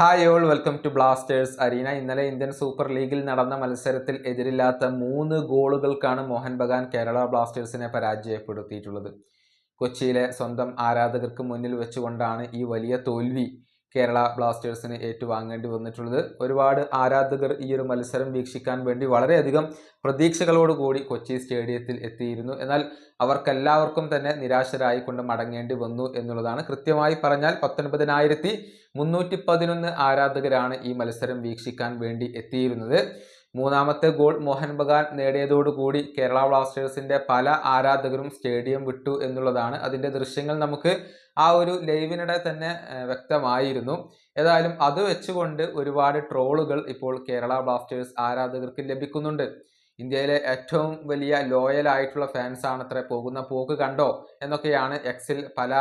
Hi all welcome to Blasters arena. ഇന്നലെ Indian super ലീഗിൽ നടന്ന മത്സരത്തിൽ എതിരില്ലാത്ത മൂന്ന് ഗോളുകൾക്കാണ് മോഹൻ ബഗാൻ കേരള ബ്ലാസ്റ്റേഴ്സിനെ പരാജയപ്പെടുത്തിയിട്ടുള്ളത്. കൊച്ചിയിലെ സ്വന്തം ആരാധകർക്ക് മുന്നിൽ വെച്ചുകൊണ്ടാണ് ഈ വലിയ തോൽവി കേരള ബ്ലാസ്റ്റേഴ്സിന് ഏറ്റുവാങ്ങേണ്ടി വന്നിട്ടുള്ളത്. ഒരുപാട് ആരാധകർ ഈ ഒരു മത്സരം വീക്ഷിക്കാൻ വേണ്ടി വളരെയധികം പ്രതീക്ഷകളോടുകൂടി കൊച്ചി സ്റ്റേഡിയത്തിൽ എത്തിയിരുന്നു. എന്നാൽ അവർക്കെല്ലാവർക്കും തന്നെ നിരാശരായിക്കൊണ്ട് മടങ്ങേണ്ടി വന്നു എന്നുള്ളതാണ് കൃത്യമായി പറഞ്ഞാൽ പത്തൊൻപതിനായിരത്തി മുന്നൂറ്റി പതിനൊന്ന് ആരാധകരാണ് ഈ മത്സരം വീക്ഷിക്കാൻ വേണ്ടി എത്തിയിരുന്നത്. മൂന്നാമത്തെ ഗോൾ മോഹൻ ബഗാൻ നേടിയതോടുകൂടി കേരള ബ്ലാസ്റ്റേഴ്സിന്റെ പല ആരാധകരും സ്റ്റേഡിയം വിട്ടു എന്നുള്ളതാണ്. അതിന്റെ ദൃശ്യങ്ങൾ നമുക്ക് ആ ഒരു ലൈവിനിടെ തന്നെ വ്യക്തമായിരുന്നു. ഏതായാലും അത് വെച്ചുകൊണ്ട് ഒരുപാട് ട്രോളുകൾ ഇപ്പോൾ കേരള ബ്ലാസ്റ്റേഴ്സ് ആരാധകർക്ക് ലഭിക്കുന്നുണ്ട്. ഇന്ത്യയിലെ ഏറ്റവും വലിയ ലോയൽ ആയിട്ടുള്ള ഫാൻസ് ആണ് അത്ര പോകുന്ന പോക്ക് കണ്ടോ എന്നൊക്കെയാണ് എക്സിൽ പല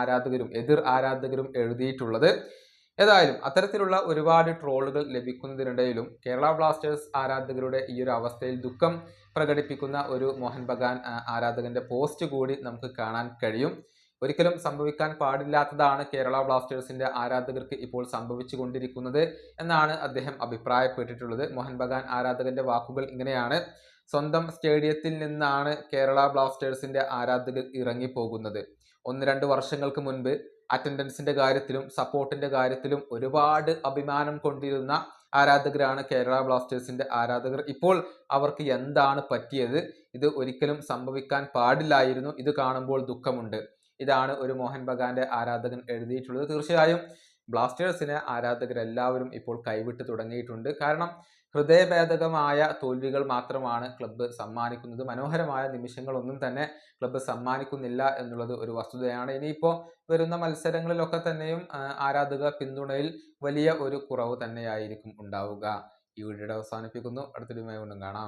ആരാധകരും എതിർ ആരാധകരും എഴുതിയിട്ടുള്ളത്. ഏതായാലും അത്തരത്തിലുള്ള ഒരുപാട് ട്രോളുകൾ ലഭിക്കുന്നതിനിടയിലും കേരള ബ്ലാസ്റ്റേഴ്സ് ആരാധകരുടെ ഈ ഒരു അവസ്ഥയിൽ ദുഃഖം പ്രകടിപ്പിക്കുന്ന ഒരു മോഹൻ ബഗാൻ ആരാധകന്റെ പോസ്റ്റ് കൂടി നമുക്ക് കാണാൻ കഴിയും. ഒരിക്കലും സംഭവിക്കാൻ പാടില്ലാത്തതാണ് കേരള ബ്ലാസ്റ്റേഴ്സിന്റെ ആരാധകർക്ക് ഇപ്പോൾ സംഭവിച്ചുകൊണ്ടിരിക്കുന്നത് എന്നാണ് അദ്ദേഹം അഭിപ്രായപ്പെട്ടിട്ടുള്ളത്. മോഹൻ ബഗാൻ ആരാധകന്റെ വാക്കുകൾ ഇങ്ങനെയാണ്. സ്വന്തം സ്റ്റേഡിയത്തിൽ നിന്നാണ് കേരള ബ്ലാസ്റ്റേഴ്സിന്റെ ആരാധകർ ഇറങ്ങിപ്പോകുന്നത്. ഒന്ന് രണ്ട് വർഷങ്ങൾക്ക് മുൻപ് അറ്റൻഡൻസിന്റെ കാര്യത്തിലും സപ്പോർട്ടിന്റെ കാര്യത്തിലും ഒരുപാട് അഭിമാനം കൊണ്ടിരുന്ന ആരാധകരാണ് കേരള ബ്ലാസ്റ്റേഴ്സിന്റെ ആരാധകർ. ഇപ്പോൾ അവർക്ക് എന്താണ് പറ്റിയത്? ഇത് ഒരിക്കലും സംഭവിക്കാൻ പാടില്ലായിരുന്നു. ഇത് കാണുമ്പോൾ ദുഃഖമുണ്ട്. ഇതാണ് ഒരു മോഹൻ ബഗാന്റെ ആരാധകൻ എഴുതിയിട്ടുള്ളത്. തീർച്ചയായും ബ്ലാസ്റ്റേഴ്സിനെ ആരാധകരെല്ലാവരും ഇപ്പോൾ കൈവിട്ട് തുടങ്ങിയിട്ടുണ്ട്. കാരണം ഹൃദയഭേദകമായ തോൽവികൾ മാത്രമാണ് ക്ലബ്ബ് സമ്മാനിക്കുന്നത്. മനോഹരമായ നിമിഷങ്ങളൊന്നും തന്നെ ക്ലബ്ബ് സമ്മാനിക്കുന്നില്ല എന്നുള്ളത് ഒരു വസ്തുതയാണ്. ഇനിയിപ്പോൾ വരുന്ന മത്സരങ്ങളിലൊക്കെ തന്നെയും ആരാധക പിന്തുണയിൽ വലിയ ഒരു കുറവ് തന്നെയായിരിക്കും ഉണ്ടാവുക. ഈ വീഡിയോ അവസാനിപ്പിക്കുന്നു. അടുത്തൊരു വീണ്ടും കാണാം.